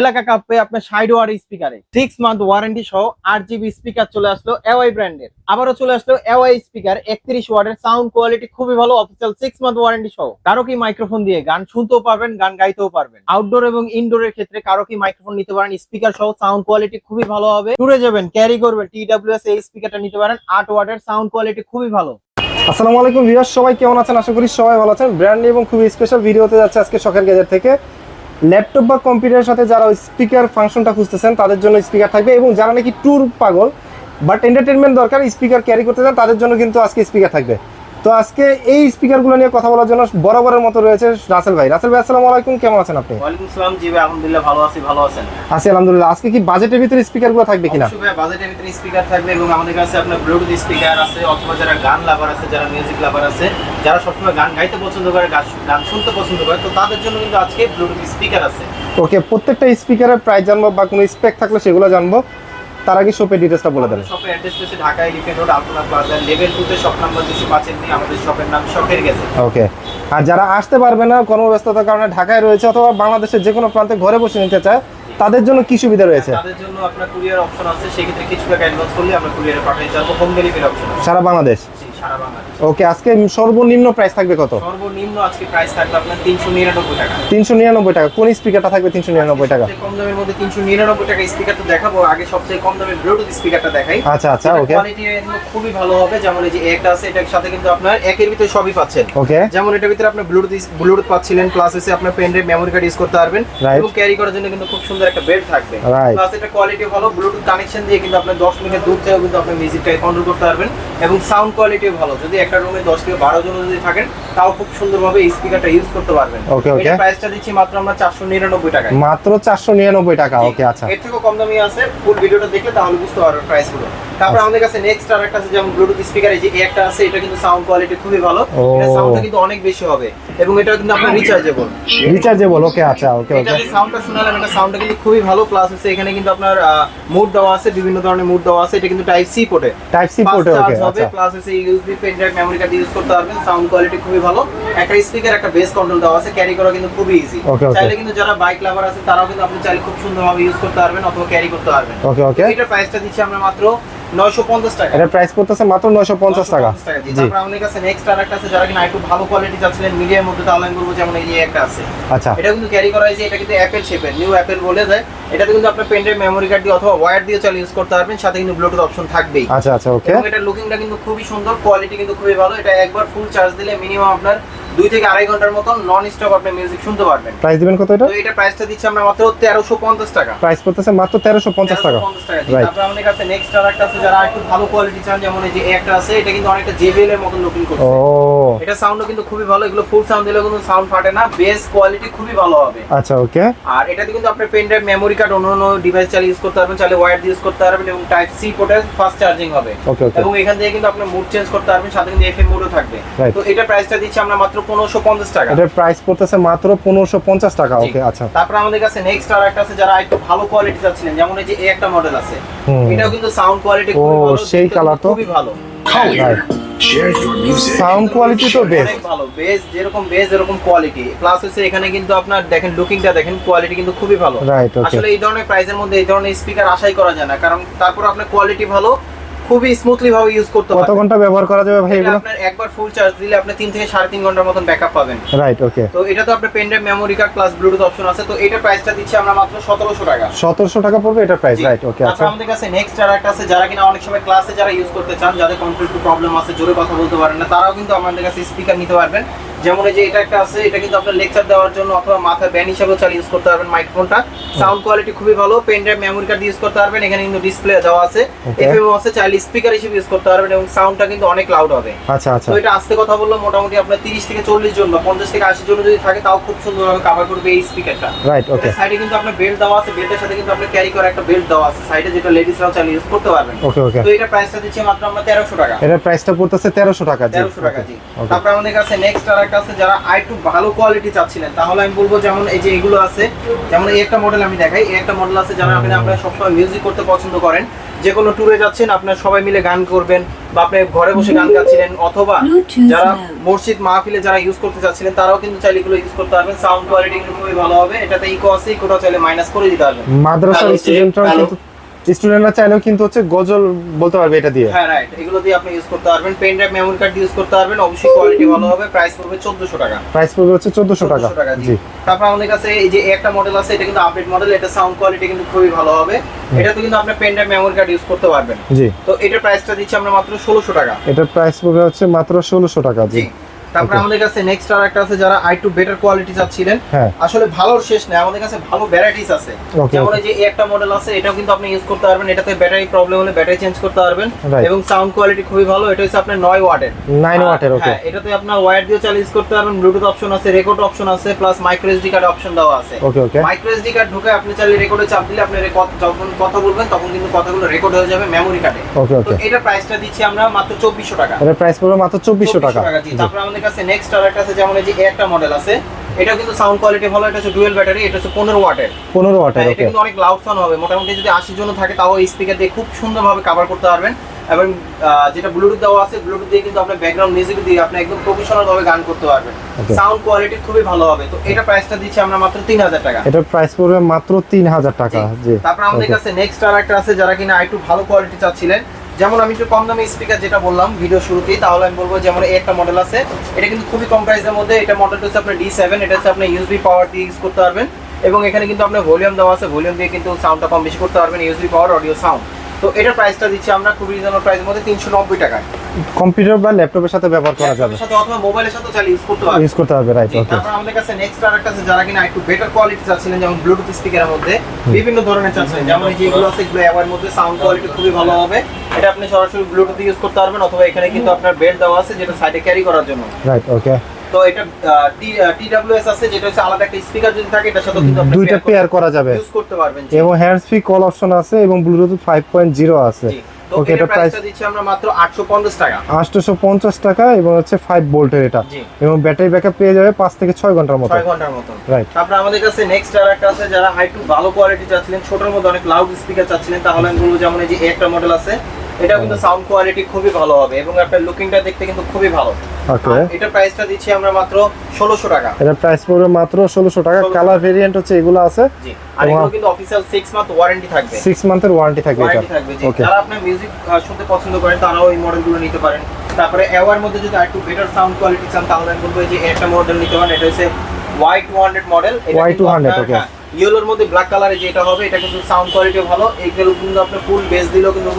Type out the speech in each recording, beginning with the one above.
এলাকা কাঁপবে আপনার সাইড ওয়ার স্পিকারে। সিক্স মান্থ ওয়ারেন্টি সহ আট জিবি স্পিকার চলে আসলো এওয়াই ব্র্যান্ডের আবারও চলে আসলো এওয়াই স্পিকার একত্রিশ ওয়ার্ডের সাউন্ড কোয়ালিটি খুবই ভালো অফিসিয়াল সিক্স মান্থ ওয়ারেন্টি সহ। কারও কি মাইক্রোফোন দিয়ে গান শুনতেও পারবেন, গান গাইতেও পারবেন। আউটডোর এবং ইনডোরের ক্ষেত্রে কারও কি মাইক্রোফোন নিতে পারেন স্পিকার সহ সাউন্ড কোয়ালিটি খুবই ভালো হবে। টুরে যাবেন ক্যারি করবেন টি টিডাব্লিউএস এই স্পিকারটা নিতে পারেন, আট ওয়ার্ডের সাউন্ড কোয়ালিটি খুবই ভালো। আসসালামু আলাইকুম ভিউয়ার্স, সবাই কেমন আছেন? আশা করি সবাই ভালো আছেন। ব্র্যান্ড এবং খুবই স্পেশাল ভিডিওতে যাচ্ছে আজকে শখের গেজেট থেকে। ল্যাপটপ বা কম্পিউটারের সাথে যারা স্পিকার ফাংশনটা খুঁজতেছেন, তাদের জন্য স্পিকার থাকবে এবং যারা নাকি ট্যুর পাগল বাট এন্টারটেনমেন্ট দরকার স্পিকার ক্যারি করতে চান, তাদের জন্য কিন্তু আজকে স্পিকার থাকবে। তো আজকে এই স্পিকারগুলো নিয়ে কথা বলার জন্য বরাবরের মতো রয়েছে রাসেল ভাই। রাসেল ভাই আসসালামু আলাইকুম। কেমন আছেন আপনি? ওয়ালাইকুম সালাম জি ভাই আলহামদুলিল্লাহ ভালো আছি ভালো আছেন? আছি আলহামদুলিল্লাহ। আজকে কি বাজেটের ভিতরে স্পিকারগুলো থাকবে কিনা? অবশ্যই ভাই, বাজেটের ভিতরে স্পিকার থাকবে এবং আমাদের কাছে আপনার ব্লুটুথ স্পিকার আছে অথবা যারা গান লাভার আছে যারা মিউজিক লাভার আছে যারা সবসময় গান গাইতে পছন্দ করে গান গান শুনতে পছন্দ করে তো তাদের জন্য কিন্তু আজকে ব্লুটুথ স্পিকার আছে। ওকে প্রত্যেকটা স্পিকারের প্রাইস জানব বা কোনো স্পেক থাকলে সেগুলো জানব। তার আগে শপের ডিটেলসটা বলে দেন। শপের অ্যাড্রেস হচ্ছে Dhaka elephant road Alpana plaza level 2 তে শপ নাম্বার 205 এর নিয়ে আমাদের শপের নাম শপের গেছে। ওকে। আর যারা আসতে পারবে না কর্মব্যস্ততার কারণে ঢাকায় রয়েছে অথবা বাংলাদেশের যে কোনো প্রান্তে ঘরে বসে নিতে চায় তাদের জন্য কি সুবিধা রয়েছে? তাদের জন্য আপনার কুরিয়ার অপশন আছে সেক্ষেত্রে কিছু টাকা অ্যাডভান্স করলে আমরা কুরিয়ারে পাঠিয়ে দেব হোম ডেলিভারি অপশন সারা বাংলাদেশ? সারা বাংলাদেশ। ওকে আজকে সর্বনিম্ন প্রাইস থাকবে কত? সর্বনিম্ন আজকে প্রাইস থাকবে আপনার তিনশো নিরানব্বই টাকা। তিনশো নিরানব্বই টাকা। কোন স্পিকারটা থাকবে তিনশো নিরানব্বই টাকা? কম দামের মধ্যে তিনশো নিরানব্বই টাকা স্পিকার তো দেখাবো। আগে সবচেয়ে কম দামের ব্লুটুথ স্পিকারটা দেখাই। আচ্ছা আচ্ছা ওকে। কোয়ালিটি খুবই ভালো হবে। যেমন এই যে একটা আছে এটার সাথে কিন্তু আপনার একের ভিতরে সবই পাচ্ছেন। ওকে। যেমন এটার ভিতরে ব্লুটুথ ব্লুটুথ পাচ্ছিলেন প্লাস হচ্ছে আপনার pen drive memory card use করতে পারবেন। এবং ক্যারি করার জন্য কিন্তু খুব সুন্দর একটা বেল্ট থাকবে। প্লাস এটা কোয়ালিটি ভালো। ব্লুটুথ কানেকশন দিয়ে কিন্তু আপনি 10 মিনিট দূর থেকেও কিন্তু আপনি মিউজিকটাকে কন্ট্রোল করতে পারবেন। এবং সাউন্ড কোয়ালিটিও ভালো। যদি একটা রুমে 10 থেকে 12 জন যদি থাকেন তাও খুব সুন্দরভাবে এই স্পিকারটা ইউজ করতে পারবেন। Okay. এটা প্রাইসটা দিচ্ছি মাত্র আমরা 499 টাকায়। মাত্র চারশো নিরানব্বই টাকা ওকে আচ্ছা। এর থেকেও কম দামি আছে ফুল ভিডিওটা দেখলে তাহলে বুঝতে পারবেন প্রাইসগুলো তারপর আমাদের কাছে নেক্সট আর একটা আছে যেমন ব্লুটুথ স্পিকার এই যে একটা আছে এটা কিন্তু সাউন্ড কোয়ালিটি খুবই ভালো। এটা সাউন্ডটা কিন্তু অনেক বেশি হবে এবং এটা কিন্তু আপনার রিচার্জেবল রিচার্জেবল ওকে আচ্ছা ওকে এটা ওকে যে সাউন্ডটা শোনালাম এটা সাউন্ডটা কিন্তু খুবই ভালো প্লাস হচ্ছে এখানে কিন্তু আপনার মুড দেওয়া আছে বিভিন্ন ধরনের মুড দেওয়া আছে এটা কিন্তু টাইপ সি পোর্টে টাইপ সি পোর্টে ওকে আচ্ছা। প্লাস হচ্ছে USB pen drive memory card use করতে পারবেন সাউন্ড কোয়ালিটি খুবই ভালো। একটা স্পিকার একটা বেস কন্ট্রোল দেওয়া আছে ক্যারি করা কিন্তু খুবই ইজি. চাইলে কিন্তু যারা বাইক লাভার আছে তারাও কিন্তু আপনি চাইলে খুব সুন্দরভাবে ইউজ করতে পারবেন অথবা ক্যারি করতে পারবেন। ওকে ওকে এটার প্রাইসটা দিচ্ছি আমরা মাত্র 950 টাকা। প্রাইস পড়তেছে মাত্র টাকা। জি জি। তারপর আমাদের কাছে নেক্সট আর একটা আছে যারা কিনা একটু ভালো কোয়ালিটি চাচ্ছিলেন মিডিয়ার মধ্যে তাহলে আমি বলব যেমন এই একটা আছে। আচ্ছা। এটা কিন্তু ক্যারি করা হয়েছে এটা কিন্তু অ্যাপেল শেপের নিউ অ্যাপেল বলে যায় এটাতে কিন্তু পেনড্রাইভ মেমোরি কার্ড দিয়ে অথবা ওয়্যার দিয়ে চালিয়ে ইউজ করতে পারবেন সাথে কিন্তু ব্লুটুথ অপশন থাকবেই। আচ্ছা আচ্ছা ওকে এবং এটার লুকিংটা কিন্তু খুবই সুন্দর কোয়ালিটি কিন্তু খুবই ভালো। এটা একবার ফুল চার্জ দিলে মিনিমাম আপনার দুই থেকে আড়াই ঘণ্টার মতন নন স্টপ আপনি মিউজিক শুনতে পারবেন। প্রাইস দিবেন কত এটা? তো এটা প্রাইসটা দিচ্ছি আমরা মাত্র তেরোশো পঞ্চাশ টাকা। প্রাইস পড়তেছে মাত্র তেরোশো পঞ্চাশ টাকা। 1350 টাকা। তারপর আমাদের কাছে নেক্সট আর একটা আছে যারা একটু ভালো কোয়ালিটি চান যেমন এই যে একটা আছে এটা কিন্তু অনেকটা জেবিএল এর মতন লুকিং ও। করছে এটা সাউন্ডও কিন্তু খুবই ভালো এগুলো ফুল সাউন্ড দিলেও কিন্তু সাউন্ড ফাটে না বেস কোয়ালিটি খুবই ভালো হবে। আচ্ছা ওকে আর এটাতে কিন্তু আপনার পেন ড্রাইভ মেমোরি কার্ড অন্য অন্য ডিভাইস চালিয়ে ইউজ করতে পারবেন চাইলে ওয়্যার দিয়ে ইউজ করতে পারবেন এবং টাইপ সি পোর্টে ফাস্ট চার্জিং হবে। এবং এখান থেকে কিন্তু আপনি মুড চেঞ্জ করতে পারবেন সাথে কিন্তু এফএম মোডও থাকবে. তো এটা প্রাইসটা দিচ্ছি আমরা মাত্র পনেরোশো পঞ্চাশ টাকা। এটার প্রাইস পড়তেছে মাত্র পনেরোশো পঞ্চাশ টাকা। ওকে আচ্ছা। তারপর আমাদের কাছে নেক্সট আর একটা আছে যারা একটু ভালো কোয়ালিটি চাচ্ছিলেন যেমন এই যে এই একটা মডেল আছে। এটাও কিন্তু সাউন্ড কোয়ালিটি খুবই ভালো সেই colour তো। খুবই ভালো। Right. Share your music. Sound quality তো বেস্ট ভালো বেস যেরকম বেস এরকম কোয়ালিটি প্লাস হচ্ছে এখানে কিন্তু আপনার দেখেন লুকিংটা দেখেন কোয়ালিটি কিন্তু খুবই ভালো। আসলে এই ধরনের প্রাইসের মধ্যে এই ধরনের স্পিকার আশাই করা যায় না কারণ তারপর আপনার কোয়ালিটি ভালো খুবই স্মুথলি ভাবে ইউজ করতে পারবেন। কত ঘণ্টা ব্যবহার করা যাবে ভাই এগুলো? আপনার একবার ফুল চার্জ দিলে আপনি তিন থেকে সাড়ে তিন ঘণ্টার মতন ব্যাকআপ পাবেন। রাইট ওকে তো এটা তো আপনার pen drive memory card plus bluetooth option আছে। তো এটা প্রাইসটা দিচ্ছি আমরা মাত্র সতেরোশো টাকা। সতেরোশো টাকা পড়বে এটার প্রাইস রাইট ওকে আচ্ছা। আমাদের কাছে নেক্সট আর একটা আছে যারা কিনা অনেক সময় ক্লাসে যারা ইউজ করতে চান যাদের কন্ট্রোল টু প্রবলেম আছে জোরে কথা বলতে পারেন না তারাও কিন্তু আমাদের কাছে স্পিকার নিতে পারবেন। যেমন এই যে এটা একটা আছে এটা কিন্তু আপনার লেকচার দেওয়ার জন্য অথবা মাথায় ব্যান্ড হিসাবেও চালিয়ে ইউজ করতে পারবেন মাইক্রোফোনটা সাউন্ড কোয়ালিটি খুবই ভালো pen drive memory card use করতে পারবেন। এখানে কিন্তু ডিসপ্লে দেওয়া আছে. এফএম আছে চাইলে স্পিকার হিসেবে ইউজ করতে পারবেন এবং সাউন্ডটা কিন্তু অনেক লাউড হবে। আচ্ছা আচ্ছা। তো এটা আস্তে কথা বলল মোটামুটি আপনার 30 থেকে 40 জন বা 50 থেকে 80 জন যদি থাকে তাও খুব সুন্দরভাবে কভার করবে এই স্পিকারটা রাইট ওকে সাইডে কিন্তু আপনার বেল্ট দেওয়া আছে বেল্টের সাথে কিন্তু আপনি ক্যারি করা একটা বেল্ট দেওয়া আছে। সাইডে যেটা লেডিসরাও চালিয়ে ইউজ করতে পারবেন। ওকে ওকে তো এটা প্রাইসটা দিচ্ছি মাত্র আমরা 1300 টাকা। এটার প্রাইসটা পড়তেছে তেরোশো টাকা জি। 1300 টাকা জি। তারপর আমাদের কাছে নেক্সট আর একটা আছে যারা আর একটু ভালো কোয়ালিটি চাচ্ছিলেন তাহলে আমি বলব যেমন এই যে এগুলো আছে যেমন এই একটা মডেল আমি দেখাই এই একটা মডেল আছে যারা আপনি আপনারা সবসময় মিউজিক করতে পছন্দ করেন। যে কোনো ট্যুরে যাচ্ছেন আপনার সবাই মিলে গান করবেন বা আপনি ঘরে বসে গান গাচ্ছিলেন অথবা যারা মসজিদ মাহফিলে যারা ইউজ করতে চাচ্ছিলেন তারাও কিন্তু চাইলে এগুলো ইউজ করতে পারবেন। সাউন্ড কোয়ালিটি খুবই ভালো হবে। এটাতে ইকো আছে ইকোটা চাইলে মাইনাস করে দিতে পারবেন। মাদ্রাসার স্টুডেন্টরা স্টুডেন্টরাও কিন্তু স্টুডেন্টরা চাইলেও কিন্তু হচ্ছে গজল বলতে পারবে এটা দিয়ে। হ্যাঁ রাইট এগুলো দিয়ে আপনি ইউজ করতে পারবেন। Pen drive memory card use করতে পারবেন। অবশ্যই কোয়ালিটি ভালো হবে। প্রাইস পড়বে 1400 টাকা। প্রাইস পড়বে হচ্ছে চোদ্দশো টাকা। 1400 টাকা জি। তারপর আমাদের কাছে এই যে একটা মডেল আছে এটা কিন্তু আপডেট মডেল এটা সাউন্ড কোয়ালিটি কিন্তু খুবই ভালো হবে। এটাতে কিন্তু আপনি pen drive memory card use করতে পারবেন। জি। তো এটার প্রাইসটা দিচ্ছি আমরা মাত্র 1600 টাকা। এটার প্রাইস পড়বে হচ্ছে মাত্র ষোলোশো টাকা জি। জি। তারপর. আমাদের কাছে নেক্সট আর একটা আছে যারা আই টু বেটার কোয়ালিটি চাচ্ছিলেন। হ্যাঁ। আসলে ভালোর শেষ নেই আমাদের কাছে ভালো ভ্যারাইটিস আছে। যেমন যে এই একটা মডেল আছে এটাও কিন্তু আপনি ইউজ করতে পারবেন এটাতে ব্যাটারি প্রবলেম হলে ব্যাটারি চেঞ্জ করতে পারবেন। এবং সাউন্ড কোয়ালিটি খুবই ভালো এটা হচ্ছে আপনার 9 ওয়াটের। নাইন ওয়াটের ওকে এটাতে আপনার ওয়্যার দিয়ে চালিয়ে ইউজ করতে পারবেন ব্লুটুথ অপশন আছে রেকর্ড অপশন আছে plus micro SD card option দেওয়া আছে। Okay okay micro SD card ঢুকে আপনি চাইলে রেকর্ডে চাপ দিলে আপনি যখন কথা বলবেন তখন কিন্তু কথাগুলো রেকর্ড হয়ে যাবে মেমোরি কার্ডে ওকে তো ওকে এটা প্রাইসটা দিচ্ছি আমরা মাত্র 2400 টাকা। এটার প্রাইস পড়বে মাত্র চব্বিশশো টাকা জি। জি। তারপর আমাদের কাছে নেক্সট আর একটা আছে যেমন এই যে একটা মডেল আছে এটা কিন্তু সাউন্ড কোয়ালিটি ভালো এটা হচ্ছে ডুয়েল ব্যাটারি এটা হচ্ছে 15 ওয়াটের। পনেরো ওয়াটের হ্যাঁ, এটা কিন্তু অনেক লাউড সাউন্ড হবে মোটামুটি যদি 80 জন থাকে তাও এই স্পিকার দিয়ে খুব সুন্দরভাবে কভার করতে পারবেন। এবং যেটা ব্লুটুথ দেওয়া আছে ব্লুটুথ দিয়ে কিন্তু আপনি ব্যাকগ্রাউন্ড মিউজিক দিয়ে আপনি একদম প্রফেশনাল ভাবে গান করতে পারবেন। সাউন্ড কোয়ালিটি খুবই ভালো হবে। তো এটা প্রাইসটা দিচ্ছি আমরা মাত্র 3000 টাকা। এটা প্রাইস পড়বে মাত্র তিন হাজার টাকা জি। তারপর আমাদের কাছে নেক্সট আর একটা আছে যারা কিনা একটু ভালো কোয়ালিটি চাচ্ছিলেন যেমন আমি একটু কম দামে স্পিকার যেটা বললাম ভিডিও শুরুতেই, তাহলে আমি বলব যেমন এই একটা মডেল আছে। এটা কিন্তু খুবই কম প্রাইসের মধ্যে। এটা মডেলটা হচ্ছে আপনার ডি সেভেন এটা হচ্ছে আপনি ইউজবি পাওয়ার দিয়ে ইউজ করতে পারবেন। এবং এখানে কিন্তু আপনার ভলিউম দেওয়া আছে। ভলিউম দিয়ে কিন্তু সাউন্ডটা কম বেশি করতে পারবেন ইউজবি পাওয়ার অডিও সাউন্ড তো এটার প্রাইসটা দিচ্ছি আমরা খুব রিজনেবল প্রাইসের মধ্যে তিনশো নব্বই টাকায়। কম্পিউটার বা ল্যাপটপের সাথে ব্যবহার করা যাবে। সাথে অথবা মোবাইলের সাথে চালিয়ে ইউজ করতে পারবেন। ইউজ করতে পারবে রাইট ওকে তারপর আমাদের কাছে নেক্সট আরেকটা আছে যারা কিনা একটু বেটার কোয়ালিটি চাচ্ছিলেন যেমন ব্লুটুথ স্পিকারের মধ্যে। বিভিন্ন ধরনের চাচ্ছিলেন যেমন এই যেগুলো আছে এগুলো এর মধ্যে সাউন্ড কোয়ালিটি খুবই ভালো হবে। এটা আপনি সরাসরি ব্লুটুথ ইউজ করতে পারবেন অথবা এখানে কিন্তু আপনার বেল্ট দেওয়া আছে যেটা সাইডে ক্যারি করার জন্য। রাইট ওকে তো এটা টিডব্লিউএস আছে যেটা হচ্ছে আলাদা একটা স্পিকার যদি থাকে এটার সাথে কিন্তু আপনি দুইটা পেয়ার করা যাবে। ইউজ করতে পারবেন এবং হ্যান্ডস ফ্রি কল অপশন আছে এবং ব্লুটুথ ফাইভ পয়েন্ট জিরো আছে। ওকে এটা প্রাইস প্রাইসটা দিচ্ছি আমরা মাত্র 850 টাকা। আটশোশো পঞ্চাশ টাকা এবং হচ্ছে ফাইভ ভোল্টের এটা। এবং ব্যাটারি ব্যাকআপ পেয়ে যাবে পাঁচ থেকে ছয় ঘণ্টার মতো। 6 ঘণ্টার মতন রাইট তারপরে আমাদের কাছে নেক্সট আর একটা আছে যারা হাই টু ভালো কোয়ালিটি চাচ্ছিলেন ছোটর মধ্যে অনেক লাউড স্পিকার চাচ্ছিলেন তাহলে আমি বলব যেমন এই যে একটা মডেল আছে এটা কিন্তু সাউন্ড কোয়ালিটি খুবই ভালো হবে এবং আপনার লুকিংটা দেখতে কিন্তু খুবই ভালো। ওকে এটা প্রাইসটা দিচ্ছি আমরা মাত্র ষোলোশো টাকা। এটা প্রাইস পড়বে মাত্র ষোলোশো টাকা। কালার ভেরিয়েন্ট হচ্ছে এগুলো আছে। জি আর এগুলো কিন্তু অফিসিয়াল সিক্স মান্থ ওয়ারেন্টি থাকবে। সিক্স মান্থের ওয়ারেন্টি থাকবে এটা। ওকে যারা আপনার মিউজিক শুনতে পছন্দ করেন তারাও এই মডেলগুলো নিতে পারেন। তারপরে এওয়ার মধ্যে যদি আরেকটু বেটার সাউন্ড কোয়ালিটি চান তাহলে আমি বলব যে একটা মডেল নিতে পারেন। এটা হচ্ছে Y two hundred model Y200, okay. ইয়েলোর মধ্যে ব্ল্যাক কালারে যেটা হবে এটা কিন্তু সাউন্ড কোয়ালিটি ভালো। এইগুলো কিন্তু আপনি ফুল বেস দিলেও কিন্তু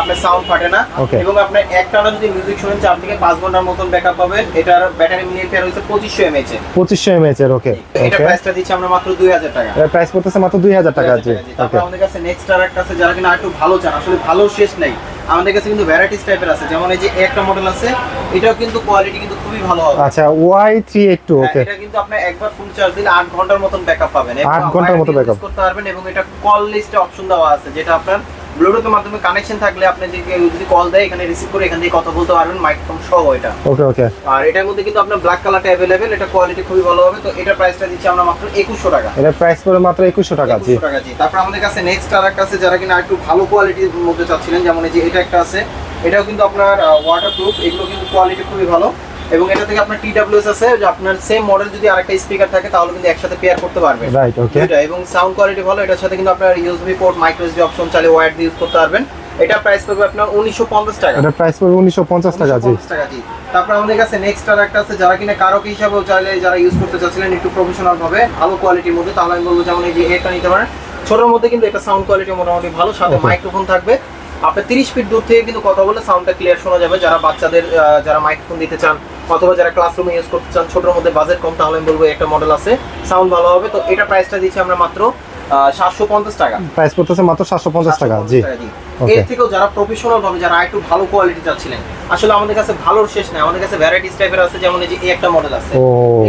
আপনার সাউন্ড ফাটে না। এবং আপনি একটানা যদি মিউজিক শুনেন চার থেকে পাঁচ ঘণ্টার মতন ব্যাকআপ পাবেন এটার ব্যাটারি মিলিয়ে পেয়ার হচ্ছে পঁচিশশো এমএচ এর। পঁচিশশো এমএচ এর ওকে এটা প্রাইসটা দিচ্ছি আমরা মাত্র দুই হাজার টাকা। প্রাইস পড়তেছে মাত্র দুই হাজার টাকা তারপর আমাদের কাছে নেক্সট আর একটা আছে যারা কিনা একটু ভালো চান আসলে ভালো শেষ নেই। আমাদের কাছে কিন্তু ভ্যারাইটিস টাইপের আছে। যেমন এই যে একটা মডেল আছে এটাও কিন্তু কোয়ালিটি কিন্তু খুবই ভালো হবে। আচ্ছা ওয়াই থ্রি এইট টু হ্যাঁ, ওকে এটা কিন্তু আপনি একবার ফুল চার্জ দিলে 8 ঘণ্টার মতন ব্যাকআপ পাবেন। এবং আট ঘণ্টার মতো ব্যাকআপ করতে পারবেন এবং এটা কল লিস্টে অপশন দেওয়া আছে যেটা আপনার ব্লুটুথের মাধ্যমে কানেকশন থাকলে আপনি যদি যদি কল দেয় এখানে রিসিভ করে এখান থেকে কথা বলতে পারবেন মাইক্রোফোন সহ এটা। ওকে ওকে আর এটার মধ্যে কিন্তু আপনার ব্ল্যাক কালারটা অ্যাভেলেবেল এটা কোয়ালিটি খুবই ভালো হবে। তো এটা প্রাইসটা দিচ্ছি আমরা মাত্র 2100 টাকা। এটার প্রাইস পড়বে মাত্র একুশশো টাকা জি। 2100 টাকা জি। তারপর আমাদের কাছে নেক্সট আর একটা আছে যারা কিনা একটু ভালো কোয়ালিটির মধ্যে চাচ্ছিলেন যেমন এই যে এটা একটা আছে। এটাও কিন্তু আপনার ওয়াটারপ্রুফ এগুলো কিন্তু কোয়ালিটি খুবই ভালো। এবং এটা থেকে আপনার টিডব্লিউএস আছে যে আপনার সেম মডেল যদি আরেকটা স্পিকার থাকে তাহলে কিন্তু একসাথে পেয়ার করতে পারবেন। রাইট ওকে দুইটা এবং সাউন্ড কোয়ালিটি ভালো এটার সাথে কিন্তু আপনার USB port micro SD option চালিয়ে ওয়্যার দিয়ে ইউজ করতে পারবেন। এটা প্রাইস পড়বে আপনার 1950 টাকা। এটার প্রাইস পড়বে উনিশশো পঞ্চাশ টাকা জি। 1950 টাকা জি। তারপর আমাদের কাছে নেক্সট আর একটা আছে যারা কিনা কারোকে হিসাবেও চাইলে যারা ইউজ করতে চাচ্ছিলেন একটু প্রফেশনাল ভাবে ভালো কোয়ালিটির মধ্যে তাহলে আমি বলব যেমন এই যে এটা নিতে পারেন। ছোটোর মধ্যে কিন্তু এটা সাউন্ড কোয়ালিটি মোটামুটি ভালো সাথে মাইক্রোফোন থাকবে। আপনি 30 ফিট দূর থেকে কিন্তু কথা বলে সাউন্ডটা ক্লিয়ার শোনা যাবে। যারা বাচ্চাদের যারা মাইক্রোফোন দিতে চান অথবা যারা ক্লাসরুমে ইউজ করতে চান ছোটোর মধ্যে বাজেট কম তাহলে আমি বলব একটা মডেল আছে সাউন্ড ভালো হবে। তো এটা প্রাইসটা দিচ্ছি আমরা মাত্র সাতশো পঞ্চাশ টাকা। প্রাইস পড়তেছে মাত্র সাতশো পঞ্চাশ টাকা জি। 750 টাকা, জি। Okay. এর থেকেও যারা প্রফেশনাল ভাবে যারা একটু ভালো কোয়ালিটি চাচ্ছিলেন আসলে আমাদের কাছে ভালোর শেষ নাই। আমাদের কাছে ভ্যারাইটিস টাইপের আছে যেমন এই যে এই একটা মডেল আছে।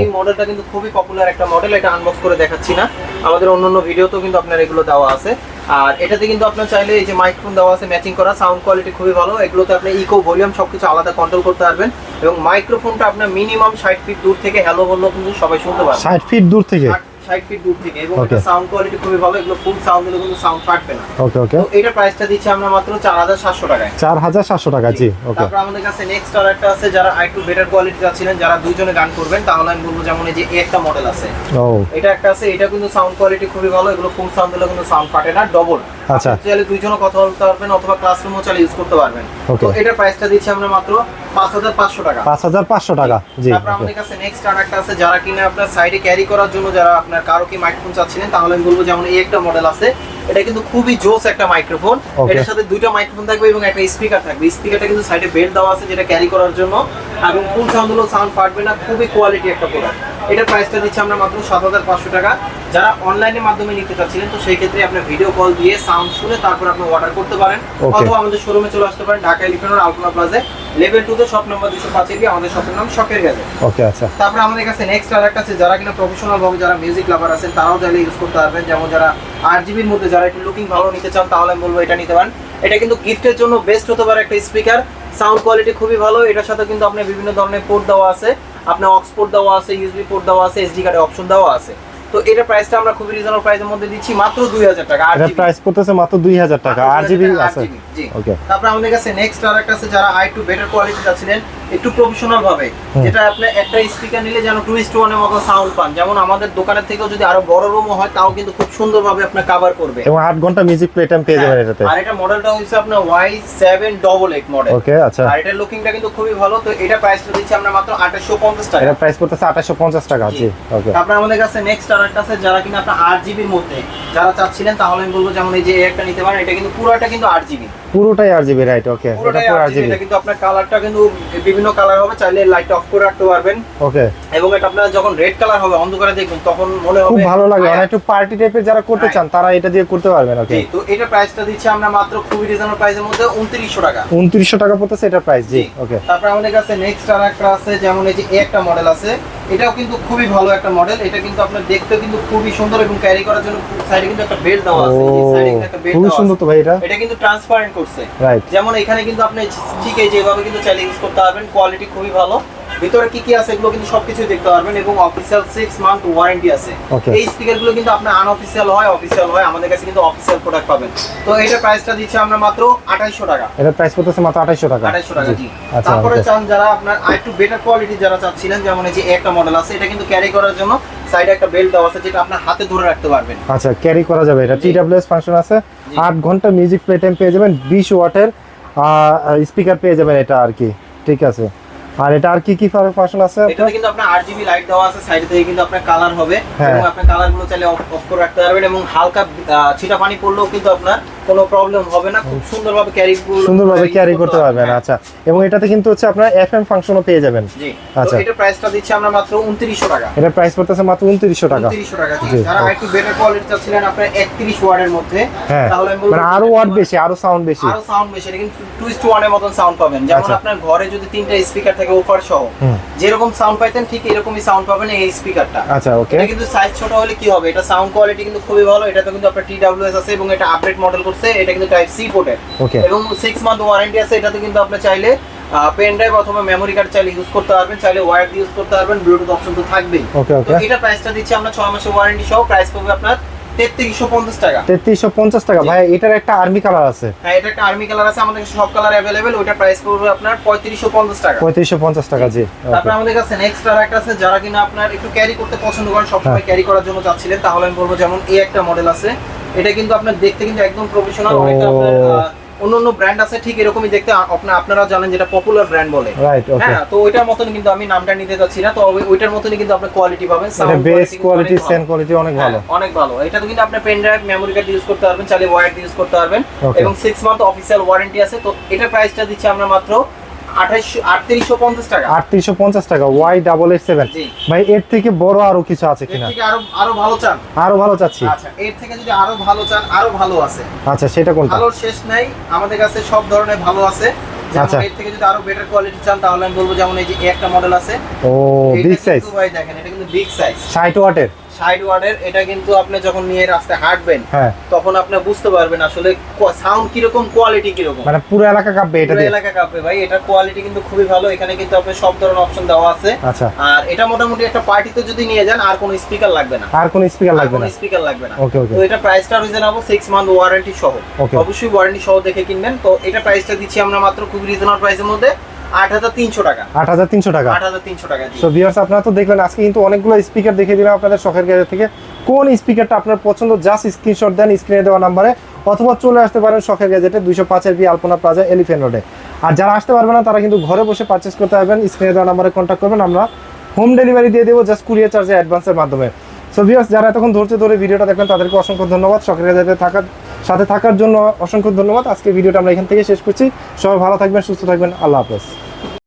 এই মডেলটা কিন্তু খুবই পপুলার একটা মডেল এটা আনবক্স করে দেখাচ্ছি না। আমাদের অন্যান্য ভিডিওতেও কিন্তু আপনার এগুলো দেওয়া আছে। আর এটাতে কিন্তু আপনার চাইলে এই যে মাইক্রোফোন দেওয়া আছে ম্যাচিং করা সাউন্ড কোয়ালিটি খুবই ভালো। এগুলোতে আপনি ইকো ভলিউম সবকিছু আলাদা কন্ট্রোল করতে পারবেন। এবং মাইক্রোফোনটা আপনার মিনিমাম ষাট ফিট দূর থেকে হ্যালো বললেও কিন্তু সবাই শুনতে পারবে। ষাট ফিট দূর থেকে? ষাট ফিট দূর থেকে এবং Okay. সাউন্ড কোয়ালিটি খুবই ভালো এগুলো ফুল সাউন্ড দিলে কিন্তু সাউন্ড ফাটবে না। ওকে ওকে তো এটা প্রাইসটা দিচ্ছি আমরা মাত্র চার হাজার সাতশো টাকায়। চার হাজার সাতশো টাকা জি ওকে তারপর আমাদের কাছে নেক্সট আর একটা আছে যারা একটু বেটার কোয়ালিটি চাচ্ছিলেন যারা দুইজনে গান করবেন তাহলে আমি বলব যেমন এই যে একটা মডেল আছে। ও। এটা একটা আছে এটা কিন্তু সাউন্ড কোয়ালিটি খুবই ভালো এগুলো ফুল সাউন্ড দিলে কিন্তু সাউন্ড ফাটে না ডবল আচ্ছা। চাইলে দুইজনে কথা বলতে পারবেন অথবা ক্লাসরুমও চাইলে ইউজ করতে পারবেন। তো এটা প্রাইসটা দিচ্ছি আমরা মাত্র পাঁচ হাজার পাঁচশো টাকা। পাঁচ হাজার পাঁচশো টাকা জি। তারপর আমাদের কাছে নেক্সট আর একটা আছে যারা কিনা আপনার সাইডে ক্যারি করার জন্য যারা আপনার কারও কি মাইক্রোফোন চাচ্ছিলেন তাহলে আমি বলব যেমন এই একটা মডেল আছে এটা কিন্তু খুবই জোস একটা মাইক্রোফোন. এটার সাথে দুইটা মাইক্রোফোন থাকবে এবং একটা স্পিকার থাকবে। স্পিকারটা কিন্তু সাইডে বেল্ট দেওয়া আছে যেটা ক্যারি করার জন্য। এবং ফুল সাউন্ড হলো সাউন্ড ফাটবে না খুবই কোয়ালিটি একটা প্রোডাক্ট এটার প্রাইসটা দিচ্ছি আমরা মাত্র সাত হাজার পাঁচশো টাকা। যারা অনলাইনের মাধ্যমে নিতে চাচ্ছিলেন তো সেই ক্ষেত্রে আপনি ভিডিও কল দিয়ে সাউন্ড শুনে তারপর আপনি অর্ডার করতে পারেন। অথবা আমাদের শোরুমে চলে আসতে পারেন ঢাকা এলিফেন্ট আলপনা প্লাজে লেভেল টু তে শপ নম্বর দুশো পাঁচে গিয়ে আমাদের শপের নাম শখের গেছে ওকে আচ্ছা। তারপরে আমাদের কাছে নেক্সট আর একটা আছে যারা কিনা প্রফেশনাল ভাবে যারা মিউজিক লাভার আছেন তারাও চাইলে ইউজ করতে পারবেন। যেমন যারা আট জিবির মধ্যে যারা একটু লুকিং ভালো নিতে চান তাহলে আমি বলব এটা নিতে পারেন। এটা কিন্তু গিফটের জন্য বেস্ট হতে পারে একটা স্পিকার সাউন্ড কোয়ালিটি খুবই ভালো। এটার সাথে কিন্তু আপনার বিভিন্ন ধরনের পোর্ট দেওয়া আছে। আপনার অক্স পোর্ট দেওয়া আছে ইউএসবি পোর্ট দেওয়া আছে এসডি কার্ডের অপশন দেওয়া আছে। তো এটা প্রাইসটা আমরা খুবই রিজনেবল প্রাইসের মধ্যে দিচ্ছি মাত্র দুই হাজার টাকা আট এটা প্রাইস পড়তেছে মাত্র দুই হাজার টাকা আর জিবি আছে। ওকে তারপর আমাদের কাছে নেক্সট আর একটা আছে যারা আই একটু বেটার কোয়ালিটি চাচ্ছিলেন একটু প্রফেশনাল ভাবে। যেটা আপনি একটা স্পিকার নিলে যেন টু ইস টু ওয়ানের মতো সাউন্ড পান। যেমন আমাদের দোকানের থেকেও যদি আরও বড় রুমও হয় তাও কিন্তু খুব সুন্দরভাবে আপনার কভার করবে। এবং আট ঘণ্টা মিউজিক প্লে টাইম পেয়ে যাবেন এটাতে। আর এটা মডেলটা হচ্ছে আপনার Y seven double eight model okay আচ্ছা। আর এটার লুকিংটা কিন্তু খুবই ভালো। তো এটা প্রাইসটা দিচ্ছি আমরা মাত্র আঠাশশো পঞ্চাশ টাকা। এটা প্রাইস পড়তেছে আঠাশশো পঞ্চাশ টাকা জি। ওকে। তারপরে আমাদের কাছে নেক্সট আর একটা আছে যারা কিনা আপনার আট জিবির মধ্যে যারা চাচ্ছিলেন তাহলে আমি বলব যেমন এই যে একটা নিতে পারেন এটা কিন্তু পুরোটা কিন্তু আট জিবি পুরোটাই আর জিবি রাইট ওকে এটা পুরোটাই পুরো জিবি এটা কিন্তু আপনার কালারটা কিন্তু বিভিন্ন কালার হবে চাইলে লাইট অফ করে রাখতে পারবেন। ওকে। এবং এটা আপনারা যখন রেড কালার হবে অন্ধকারে দেখবেন তখন মনে হবে খুব ভালো লাগে আর একটু পার্টি টাইপের যারা করতে চান তারা এটা দিয়ে করতে পারবেন ওকে জি, তো এটা প্রাইসটা দিচ্ছি আমরা মাত্র খুবই রিজনেবল প্রাইসের মধ্যে উনত্রিশশো টাকা। উনত্রিশশো টাকা পড়তেছে এটা প্রাইস জি। ওকে তারপর আমাদের কাছে নেক্সট আর একটা আছে যেমন এই যে একটা মডেল আছে। এটাও কিন্তু খুবই ভালো একটা মডেল এটা কিন্তু আপনার দেখতে কিন্তু খুবই সুন্দর এবং ক্যারি করার জন্য সাইডে কিন্তু একটা বেল্ট দেওয়া আছে। এই সাইডে কিন্তু একটা বেল্ট খুবই সুন্দর তো ভাই এটা। এটা কিন্তু ট্রান্সপারেন্ট করছে। রাইট যেমন এখানে কিন্তু আপনি ঠিক এই যেভাবে কিন্তু চ্যালেঞ্জ ইউজ করতে পারবেন। কোয়ালিটি খুবই ভালো। ভিতরে কি কি আছে এগুলো কিন্তু সবকিছু দেখতে পারবেন এবং অফিসিয়াল সিক্স মান্থ ওয়ারেন্টি আছে। এই স্পিকারগুলো কিন্তু আপনার আনঅফিসিয়াল হয় অফিসিয়াল হয় আমাদের কাছে কিন্তু অফিসিয়াল প্রোডাক্ট পাবেন। তো এটা প্রাইসটা দিচ্ছি আমরা মাত্র আঠাইশশো টাকা। এটা প্রাইস পড়তেছে মাত্র আঠাইশশো টাকা। আঠাইশশো টাকা জি। আচ্ছা তারপরে চান যারা আপনার আরেকটু বেটার কোয়ালিটি যারা চাচ্ছিলেন যেমন এই যে একটা মডেল আছে এটা কিন্তু ক্যারি করার জন্য সাইডে একটা বেল্ট দেওয়া আছে যেটা আপনার হাতে ধরে রাখতে পারবেন। আচ্ছা ক্যারি করা যাবে। এটা। টিডব্লিউএস ফাংশন আছে। জি। আট ঘণ্টা মিউজিক প্লে টাইম পেয়ে যাবেন বিশ ওয়াটের স্পিকার পেয়ে যাবেন এটা আর কি। ঠিক আছে। আর এটা আর কি কি ফাংশন আছে এটাতে কিন্তু আপনার আরজিবি লাইট দেওয়া আছে সাইডে থেকে কিন্তু আপনার কালার হবে হ্যাঁ। এবং আপনার কালারগুলো চাইলে অফ করে রাখতে পারবেন এবং হালকা আহ, ছিটা পানি পড়লেও কিন্তু আপনার কোনো প্রবলেম হবে না খুব সুন্দরভাবে ক্যারি সুন্দরভাবে ক্যারি করতে পারবেন আচ্ছা। এবং এটাতে কিন্তু হচ্ছে আপনার এফএম ফাংশনও পেয়ে যাবেন। জি। আচ্ছা। এটা প্রাইসটা দিচ্ছি আমরা মাত্র উনত্রিশশো টাকা। এটা প্রাইস পড়তেছে মাত্র উনত্রিশশো টাকা। উনত্রিশশো টাকা জি। জি। যারা একটু বেটার কোয়ালিটি চাচ্ছিলেন আপনার একত্রিশ ওয়ার্ডের মধ্যে হ্যাঁ। তাহলে মানে আরও ওয়াট বেশি আরও সাউন্ড বেশি। আরও সাউন্ড বেশি এটা কিন্তু টু টু ওয়ানের মতন সাউন্ড পাবেন। যেমন আচ্ছা। আপনার ঘরে যদি তিনটা স্পিকার থাকে ওফার সহ। যেরকম সাউন্ড পাইতেন ঠিক এরকমই সাউন্ড পাবেন এই স্পিকারটা আচ্ছা ওকে এটা কিন্তু সাইজ ছোট হলে কি হবে? এটা সাউন্ড কোয়ালিটি কিন্তু খুবই ভালো এটাতে কিন্তু আপনার টিডব্লিউএস আছে এবং এটা আপডেট মডেল করছে এটা কিন্তু টাইপ সি পোর্টের ওকে এবং সিক্স মান্থ ওয়ারেন্টি আছে এটাতে কিন্তু আপনি চাইলে পেন ড্রাইভ অথবা মেমোরি কার্ড চাইলে ইউজ করতে পারবেন চাইলে ওয়্যার ইউজ করতে পারবেন ব্লুটুথ অপশন তো থাকবেই। ওকে তো ওকে এটা প্রাইসটা দিচ্ছি আমরা ছয় মাসের ওয়ারেন্টি সহ প্রাইস পড়বে আপনার তেত্রিশশো পঞ্চাশ টাকা। ভাই এটার একটা আর্মি কালার আছে। হ্যাঁ এটা একটা আর্মি কালার আছে আমাদের সব কালার অ্যাভেলেবেল ওইটা প্রাইস পড়বে আপনার পঁয়ত্রিশশো পঞ্চাশ টাকা। পঁয়ত্রিশশো পঞ্চাশ টাকা জি তারপর আমাদের কাছে নেক্সট আর একটা আছে যারা কিনা আপনার একটু ক্যারি করতে পছন্দ করেন সবসময়। ক্যারি করার জন্য চাচ্ছিলেন তাহলে আমি বলব যেমন এই একটা মডেল আছে। এটা কিন্তু আপনার দেখতে কিন্তু একদম প্রফেশনাল। অনেকটা আপনার আহ, অন্য অন্য ব্র্যান্ড আছে ঠিক এরকমই দেখতে। আপনারা আপনারা জানেন যেটা পপুলার ব্র্যান্ড বলে। হ্যাঁ তো ওইটার মতন কিন্তু আমি নামটা নিতে যাচ্ছি না তো ওইটার মতনই কিন্তু আপনি কোয়ালিটি পাবেন এটা বেস কোয়ালিটি। সেন কোয়ালিটি অনেক ভালো। হ্যাঁ, অনেক ভালো। এটা তো কিন্তু আপনি pen drive memory card use করতে পারবেন চাইলে ওয়্যার ইউজ করতে পারবেন। এবং 6 মান্থ অফিশিয়াল ওয়ারেন্টি আছে তো এটার প্রাইসটা দিচ্ছি আমরা মাত্র আটত্রিশশো পঞ্চাশ টাকা। ওয়াই ডাবল এইট সেভেন ভাই এর থেকে বড় আরও কিছু আছে কিনা? আরও আরও ভালো চান? আরও ভালো চাচ্ছি। আচ্ছা এর থেকে যদি আরও ভালো চান আরও ভালো আছে। আচ্ছা সেটা কোনটা? ভালোর শেষ নাই আমাদের কাছে সব ধরনের ভালো আছে। আচ্ছা। এর থেকে যদি আরও বেটার কোয়ালিটি চান তাহলে আমি বলব যেমন এই যে একটা মডেল আছে। ও বিগ সাইজ ভাই দেখেন এটা কিন্তু বিগ সাইজ ওয়াটের ষাট ওয়ার্ডের এটা কিন্তু আপনি যখন নিয়ে রাস্তায় হাঁটবেন হ্যাঁ। তখন আপনি বুঝতে পারবেন আসলে সাউন্ড কীরকম কোয়ালিটি কীরকম। মানে পুরো এলাকা কাঁপবে এটা পুরো এলাকা কাঁপবে ভাই এটার কোয়ালিটি কিন্তু খুবই ভালো এখানে কিন্তু আপনার সব ধরনের অপশন দেওয়া আছে। আচ্ছা। আর এটা মোটামুটি একটা পার্টিতে যদি নিয়ে যান আর কোনো স্পিকার লাগবে না। আর কোনো স্পিকার লাগবে না? স্পিকার লাগবে না। ওকে ওকে তো এটা প্রাইসটা রিজনেবল সিক্স মান্থ ওয়ারেন্টি সহ। অবশ্যই ওয়ারেন্টি সহ দেখে কিনবেন। তো এটা প্রাইসটা দিচ্ছি আমরা মাত্র খুব রিজনেবল প্রাইসের মধ্যে। আট হাজার তিনশো টাকা। আট হাজার তিনশো টাকা। আট হাজার তিনশো টাকা দিয়ে সো ভিউয়ার্স আপনারা তো দেখলেন আজকে কিন্তু অনেকগুলো স্পিকার দেখিয়ে দিলাম আপনাদের শখের গ্যাজেট থেকে। কোন স্পিকারটা আপনার পছন্দ জাস্ট স্ক্রিনশট দেন স্ক্রিনে দেওয়া নাম্বারে অথবা চলে আসতে পারেন শখের গ্যাজেটে দুইশো পাঁচের বি আলপনা প্লাজা এলিফেন্ট রোডে আর যারা আসতে পারবে না তারা কিন্তু ঘরে বসে পারচেস করতে পারবেন স্ক্রিনে দেওয়া নাম্বারে কন্ট্যাক্ট করবেন আমরা হোম ডেলিভারি দিয়ে দেবো জাস্ট কুরিয়ার চার্জে অ্যাডভান্সের মাধ্যমে। সো ভিউয়ার্স যারা এতক্ষণ ধৈর্য ধরে ভিডিওটা দেখবেন তাদেরকে অসংখ্য ধন্যবাদ। শখের গ্যাজেটে থাকার সাথে থাকার জন্য অসংখ্য ধন্যবাদ। আজকে ভিডিওটা আমরা এখান থেকে শেষ করছি। সবাই ভালো থাকবেন, সুস্থ থাকবেন। আল্লাহ হাফেজ।